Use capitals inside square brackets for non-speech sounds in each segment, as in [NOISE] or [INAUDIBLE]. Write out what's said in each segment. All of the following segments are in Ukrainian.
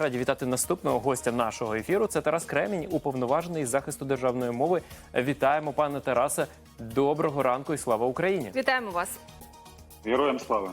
Раді вітати наступного гостя нашого ефіру. Це Тарас Кремінь, уповноважений з захисту державної мови. Вітаємо, пане Тарасе. Доброго ранку і слава Україні. Вітаємо вас. Героям слава.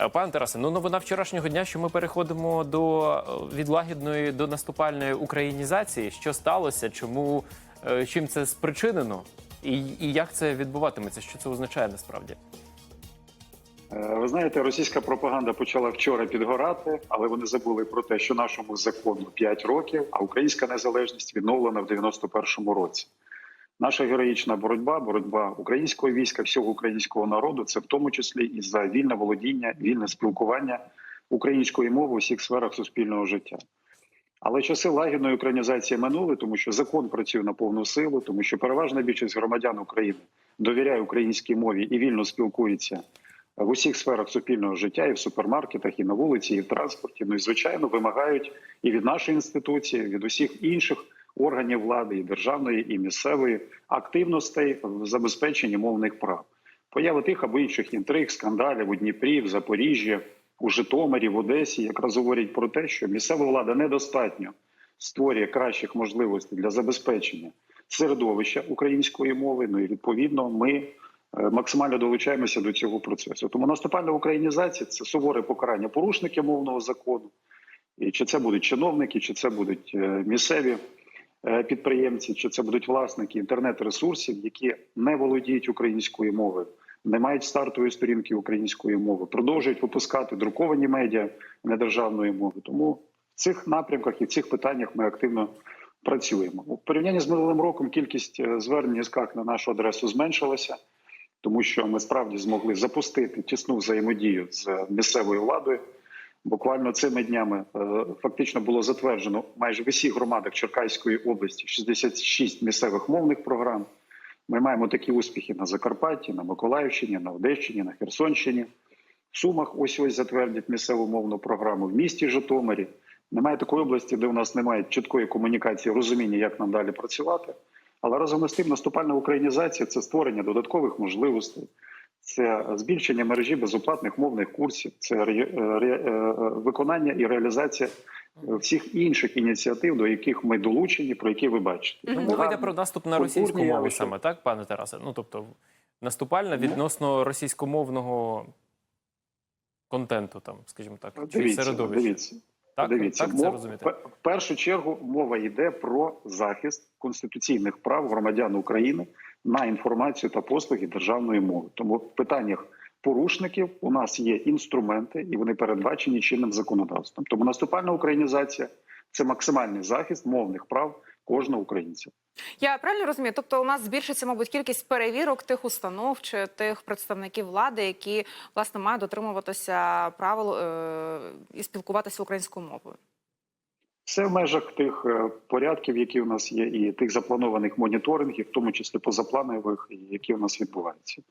Е, Пане Тарасе, ну новина вчорашнього дня, що ми переходимо до е, від лагідної до наступальної українізації. Що сталося? Чому е, чим це спричинено? І, і як це відбуватиметься? Що це означає насправді? Е, Ви знаєте, російська пропаганда почала вчора підгорати, але вони забули про те, що нашому закону 5 років, а українська незалежність відновлена в 91-му році. Наша героїчна боротьба, боротьба українського війська, всього українського народу, це в тому числі і за вільне володіння, вільне спілкування української мови у всіх сферах суспільного життя. Але часи лагідної українізації минули, тому що закон працює на повну силу, тому що переважна більшість громадян України довіряє українській мові і вільно спілкується в усіх сферах суспільного життя, і в супермаркетах, і на вулиці, і в транспорті. Ну і звичайно вимагають і від нашої інституції, від усіх інших органів влади, і державної, і місцевої активностей в забезпеченні мовних прав. Поява тих або інших інтриг, скандалів у Дніпрі, в Запоріжжі, у Житомирі, в Одесі якраз говорять про те, що місцева влада недостатньо створює кращих можливостей для забезпечення середовища української мови. Ну і відповідно ми максимально долучаємося до цього процесу. Тому наступальна українізація це суворе покарання порушників мовного закону. І чи це будуть чиновники, чи це будуть е, місцеві е, підприємці, чи це будуть власники інтернет-ресурсів, які не володіють українською мовою, не мають стартової сторінки української мови, продовжують випускати друковані медіа недержавної мови. Тому в цих напрямках і в цих питаннях ми активно працюємо. У порівнянні з минулим роком кількість е, звернень і скарг на нашу адресу зменшилася, тому що ми справді змогли запустити тісну взаємодію з місцевою владою. Буквально цими днями е, фактично було затверджено майже в усіх громадах Черкаської області 66 місцевих мовних програм. Ми маємо такі успіхи на Закарпатті, на Миколаївщині, на Одещині, на Херсонщині. В Сумах ось ось затвердять місцеву мовну програму. В місті Житомирі немає такої області, де у нас немає чіткої комунікації, розуміння, як нам далі працювати. Але разом із тим, наступальна українізація це створення додаткових можливостей, це збільшення мережі безоплатних мовних курсів, це ре- ре- е, виконання і реалізація всіх інших ініціатив, до яких ми долучені, про які ви бачите. Ну, мова йде про наступ на російську мову саме, так, пане Тарасе? Ну тобто наступальна Ну. відносно російськомовного контенту, там, скажімо так, чи середовища. дивіться. Так, Дивіться, так це мов- розуміти. в першу чергу мова йде про захист конституційних прав громадян України на інформацію та послуги державної мови. Тому в питаннях порушників у нас є інструменти, і вони передбачені чинним законодавством. Тому наступальна українізація це максимальний захист мовних прав кожного українця. Я правильно розумію? Тобто, у нас збільшиться, мабуть, кількість перевірок тих установ чи тих представників влади, які власне мають дотримуватися правил е- і спілкуватися українською мовою. Це в межах тих е, порядків, які у нас є, і тих запланованих моніторингів, в тому числі позапланових, які у нас відбуваються.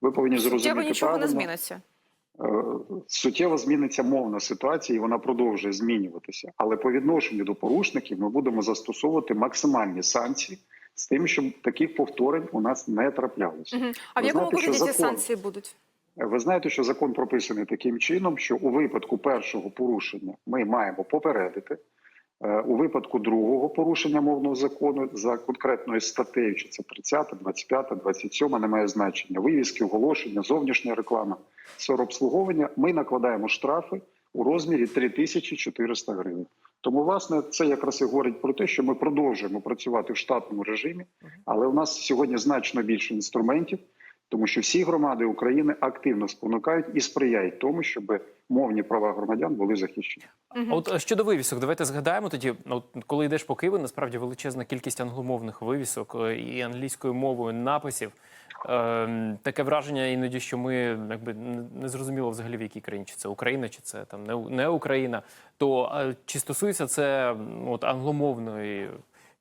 Ви повинні зрозуміти нічого не зміниться. Е, суттєво зміниться мовна ситуація, і вона продовжує змінюватися. Але по відношенню до порушників ми будемо застосовувати максимальні санкції з тим, щоб таких повторень у нас не траплялося. Угу. А в якому знаєте, вигляді ці закон- санкції будуть? Ви знаєте, що закон прописаний таким чином, що у випадку першого порушення ми маємо попередити. Е, У випадку другого порушення мовного закону за конкретною статтею, чи це 30, 25, 27, немає значення. Вивіски, оголошення, зовнішня реклама, сфера обслуговування. Ми накладаємо штрафи у розмірі 3400 гривень. Тому, власне, це якраз і говорить про те, що ми продовжуємо працювати в штатному режимі, але у нас сьогодні значно більше інструментів, тому що всі громади України активно спонукають і сприяють тому, щоб мовні права громадян були захищені. От е, щодо вивісок, давайте згадаємо тоді. ну, От коли йдеш по Києву, насправді величезна кількість англомовних вивісок е, і англійською мовою написів. Ем, таке враження іноді, що ми якби не зрозуміло взагалі в якій країні, чи це Україна, чи це там не, не Україна. То е, чи стосується це от англомовної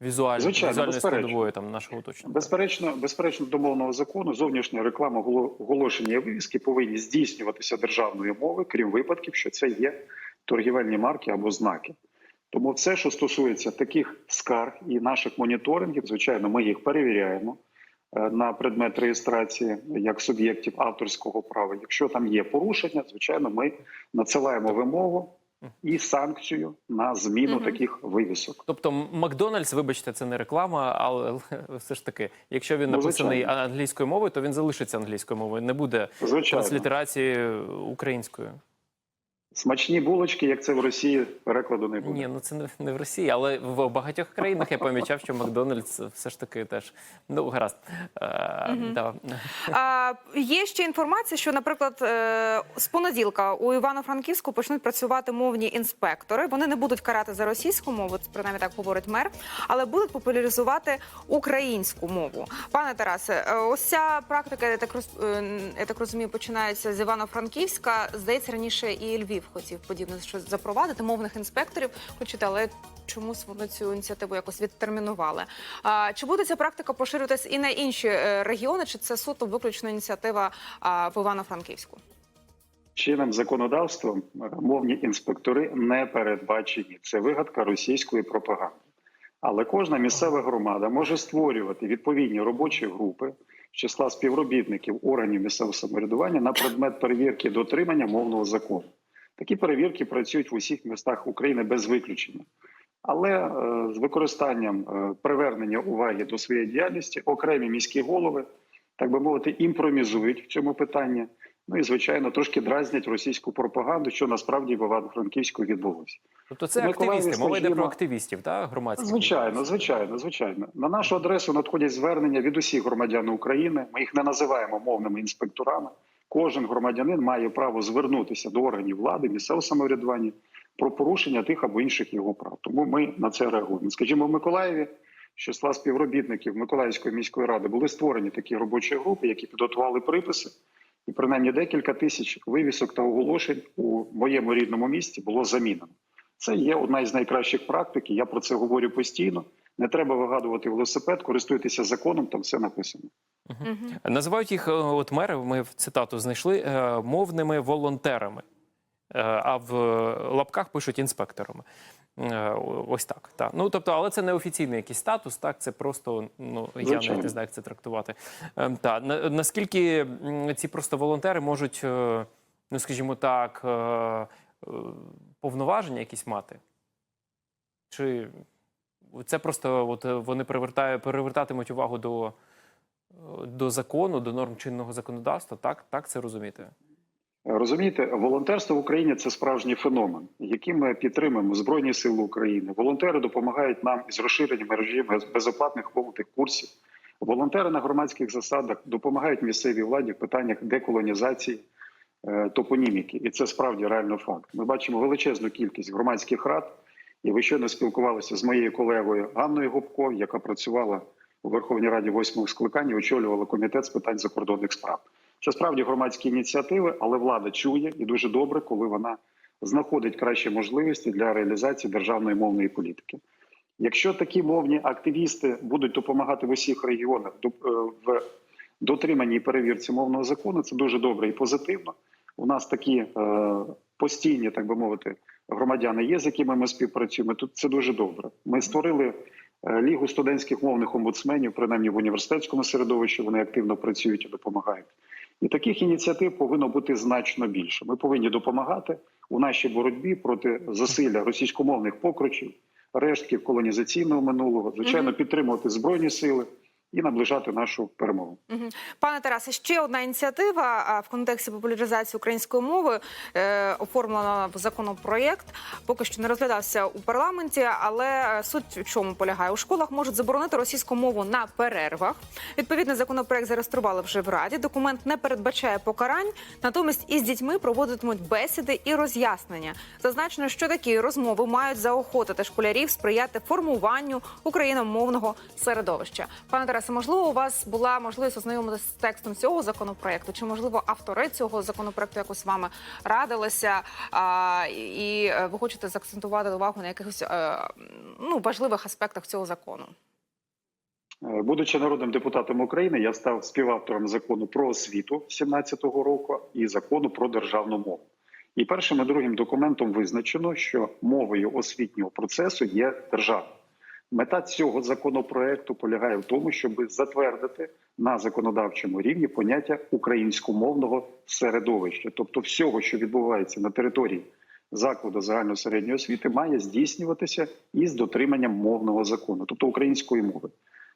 візуаль... Звичайно, візуальної складової там нашого уточнення? Безперечно, безперечно, до мовного закону зовнішня реклама голо- оголошення вивіски повинні здійснюватися державною мовою, крім випадків, що це є торгівельні марки або знаки. Тому все, що стосується таких скарг і наших моніторингів, звичайно, ми їх перевіряємо е, на предмет реєстрації як суб'єктів авторського права. Якщо там є порушення, звичайно, ми надсилаємо вимогу і санкцію на зміну угу. таких вивісок. Тобто Макдональдс, вибачте, це не реклама, але [LAUGHS] все ж таки, якщо він Ну, написаний англійською мовою, то він залишиться англійською мовою, не буде транслітерації українською. Смачні булочки, як це в Росії, перекладу не буде. Ні, ну це не, не в Росії, але в багатьох країнах я помічав, що Макдональдс все ж таки теж ну гаразд. Е, да. А, є ще інформація, що, наприклад, е, з понеділка у Івано-Франківську почнуть працювати мовні інспектори. Вони не будуть карати за російську мову, це принаймні так говорить мер, але будуть популяризувати українську мову. Пане Тарасе, е, ось ця практика, я так роз, я так розумію, починається з Івано-Франківська. Здається, раніше і Львів хотів подібне щось запровадити мовних інспекторів. Хочете, але чомусь вони цю ініціативу якось відтермінували. А, чи буде ця практика поширюватись і на інші е, регіони, чи це суто виключно ініціатива в Івано-Франківську? Чинним законодавством е, мовні інспектори не передбачені. Це вигадка російської пропаганди. Але кожна місцева громада може створювати відповідні робочі групи з числа співробітників органів місцевого самоврядування на предмет перевірки дотримання мовного закону. Такі перевірки працюють в усіх містах України без виключення. Але е, з використанням е, привернення уваги до своєї діяльності окремі міські голови, так би мовити, імпровізують в цьому питанні. Ну і звичайно, трошки дразнять російську пропагаду, що насправді в Івано-Франківську відбулося. Тобто це активісти. Мова йде про активістів, так? Громадських. Звичайно, звичайно, звичайно. На нашу адресу надходять звернення від усіх громадян України. Ми їх не називаємо мовними інспекторами. Кожен громадянин має право звернутися до органів влади, місцевого самоврядування про порушення тих або інших його прав. Тому ми на це реагуємо. Скажімо, в Миколаєві з числа співробітників Миколаївської міської ради були створені такі робочі групи, які підготували приписи, і принаймні декілька тисяч вивісок та оголошень у моєму рідному місті було замінено. Це є одна із найкращих практик. Я про це говорю постійно. Не треба вигадувати велосипед, користуйтеся законом, там все написано. Називають їх, е, от мери, ми в цитату знайшли, е, мовними волонтерами. Е, А в лапках пишуть інспекторами. Ось так. так. Ну тобто, але це не офіційний якийсь статус, так це просто ну я Звичайно. навіть не знаю, як це трактувати. Та на- наскільки ці просто волонтери можуть, ну скажімо так, повноваження якісь мати? Чи це просто от е, вони перевертатимуть увагу до, е, до закону, до норм чинного законодавства? Так, так це розуміти? Розумієте, волонтерство в Україні це справжній феномен, який ми підтримуємо Збройні Сили України. Волонтери допомагають нам із розширенням мережі без- безоплатних мовних курсів. Волонтери на громадських засадах допомагають місцевій владі в питаннях деколонізації е, топоніміки, і це справді реально факт. Ми бачимо величезну кількість громадських рад, і ви щойно спілкувалися з моєю колегою Анною Губко, яка працювала у Верховній Раді восьмого скликання, очолювала комітет з питань закордонних справ. Це справді громадські ініціативи, але влада чує і дуже добре, коли вона знаходить кращі можливості для реалізації державної мовної політики. Якщо такі мовні активісти будуть допомагати в усіх регіонах е, в дотриманні і перевірці мовного закону, це дуже добре і позитивно. У нас такі е, постійні, так би мовити, громадяни є, з якими ми співпрацюємо. Тут це дуже добре. Ми створили е, лігу студентських мовних омбудсменів, принаймні в університетському середовищі. Вони активно працюють і допомагають. І таких ініціатив повинно бути значно більше. Ми повинні допомагати у нашій боротьбі проти засилля російськомовних покручів, рештків колонізаційного минулого, звичайно, підтримувати збройні сили і наближати нашу перемогу. Пане Тарасе, ще одна ініціатива в контексті популяризації української мови е, оформлена в законопроєкт. Поки що не розглядався у парламенті, але е, суть в чому полягає? У школах можуть заборонити російську мову на перервах. Відповідний законопроєкт зареєстрували вже в раді. Документ не передбачає покарань, натомість із дітьми проводитимуть бесіди і роз'яснення. Зазначено, що такі розмови мають заохотити школярів сприяти формуванню україномовного середовища. Пане Тарасе, можливо, у вас була можливість ознайомитися з текстом цього законопроекту, чи можливо автори цього законопроекту якось з вами радилися, а, і е, ви хочете заакцентувати увагу на якихось е, ну важливих аспектах цього закону? Е, Будучи народним депутатом України, я став співавтором закону про освіту 17-го року і закону про державну мову. І першим і другим документом визначено, що мовою освітнього процесу є держава. Мета цього законопроекту полягає в тому, щоб затвердити на законодавчому рівні поняття українськомовного середовища, тобто всього, що відбувається на території закладу загальної середньої освіти має здійснюватися із дотриманням мовного закону, тобто української мови.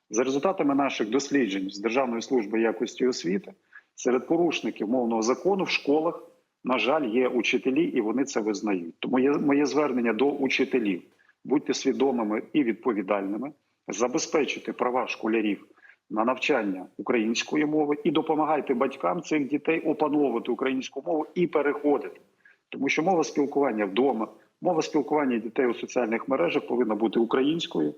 За результатами наших досліджень з Державної служби якості освіти серед порушників мовного закону в школах, на жаль, є учителі, і вони це визнають. Тому є моє звернення до учителів: будьте свідомими і відповідальними, забезпечити права школярів на навчання української мови і допомагайте батькам цих дітей опановувати українську мову і переходити. Тому що мова спілкування вдома, мова спілкування дітей у соціальних мережах повинна бути українською.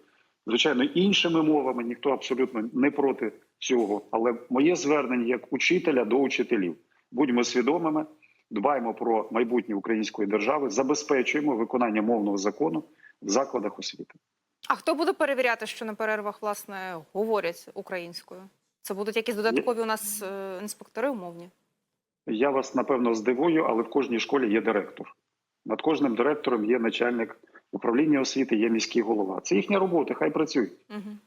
Звичайно, іншими мовами ніхто абсолютно не проти цього. Але моє звернення як учителя до учителів: будьмо свідомими, дбаємо про майбутнє української держави, забезпечуємо виконання мовного закону в закладах освіти. А хто буде перевіряти, що на перервах власне говорять українською? Це будуть якісь додаткові у нас е, інспектори умовні? Я вас напевно здивую, але в кожній школі є директор. Над кожним директором є начальник управління освіти, є міський голова. Це їхня робота, хай працюють. Угу.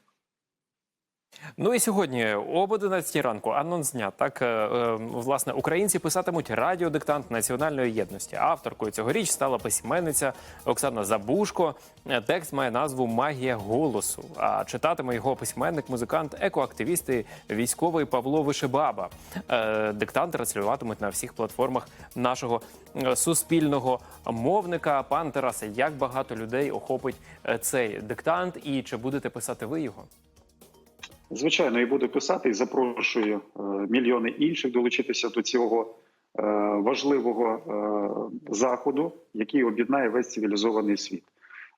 Ну і сьогодні об 11 ранку анонс дня. Так е, е, власне українці писатимуть радіодиктант національної єдності. Авторкою цьогоріч стала письменниця Оксана Забушко. Е, Текст має назву Магія голосу. А читатиме його письменник, музикант, екоактивіст і військовий Павло Вишибаба. Е, Диктант транслюватимуть на всіх платформах нашого суспільного мовника. Пан Тарасе, як багато людей охопить цей диктант, і чи будете писати ви його? Звичайно, і буду писати і запрошую е, мільйони інших долучитися до цього е, важливого е, заходу, який об'єднає весь цивілізований світ.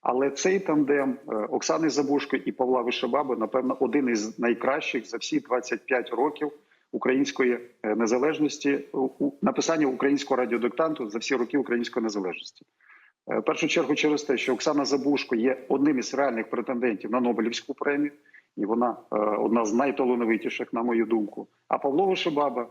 Але цей тандем Оксани Забушко і Павла Вишебаби, напевно, один із найкращих за всі 25 років української незалежності написання українського радіодиктанту за всі роки української незалежності. В першу чергу через те, що Оксана Забушко є одним із реальних претендентів на Нобелівську премію, і вона е, одна з найталановитіших, на мою думку. А Павло Вишибаба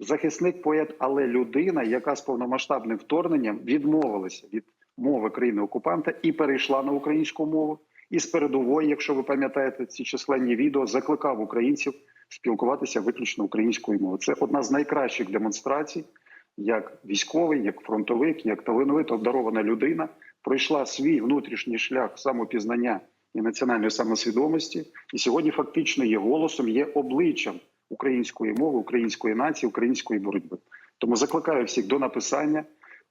захисник поет, але людина, яка з повномасштабним вторгненням відмовилася від мови країни окупанта і перейшла на українську мову. І з передової, якщо ви пам'ятаєте ці численні відео, закликав українців спілкуватися виключно українською мовою. Це одна з найкращих демонстрацій, як військовий, як фронтовик, як талановита обдарована людина пройшла свій внутрішній шлях самопізнання і національної самосвідомості, і сьогодні фактично є голосом, є обличчям української мови, української нації, української боротьби. Тому закликаю всіх до написання.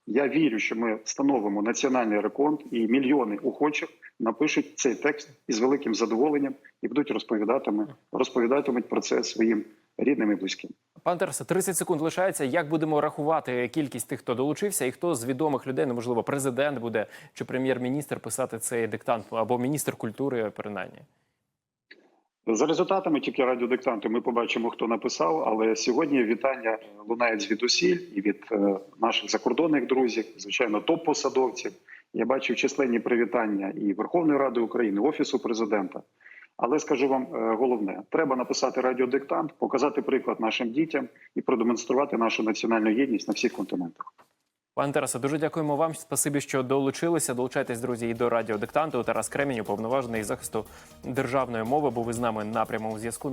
Я вірю, що ми встановимо національний рекорд, і мільйони охочих напишуть цей текст із великим задоволенням і будуть розповідатиме, розповідатимуть про це своїм рідним і близьким. Пан Тарасе, 30 секунд лишається. Як будемо рахувати кількість тих, хто долучився, і хто з відомих людей, ну, можливо, президент буде чи прем'єр-міністр писати цей диктант або міністр культури, принаймні? За результатами тільки радіодиктанту ми побачимо, хто написав. Але сьогодні вітання лунають звідусіль і від е, наших закордонних друзів, звичайно, топ-посадовців. Я бачив численні привітання і Верховної Ради України, і Офісу президента. Але скажу вам е, головне: треба написати радіодиктант, показати приклад нашим дітям і продемонструвати нашу національну єдність на всіх континентах. Пане Тарасе, дуже дякуємо вам. Спасибі, що долучилися. Долучайтесь, друзі, і до радіодиктанту. Тарас Кремінь, уповноважений захисту державної мови, був із нами на прямому зв'язку.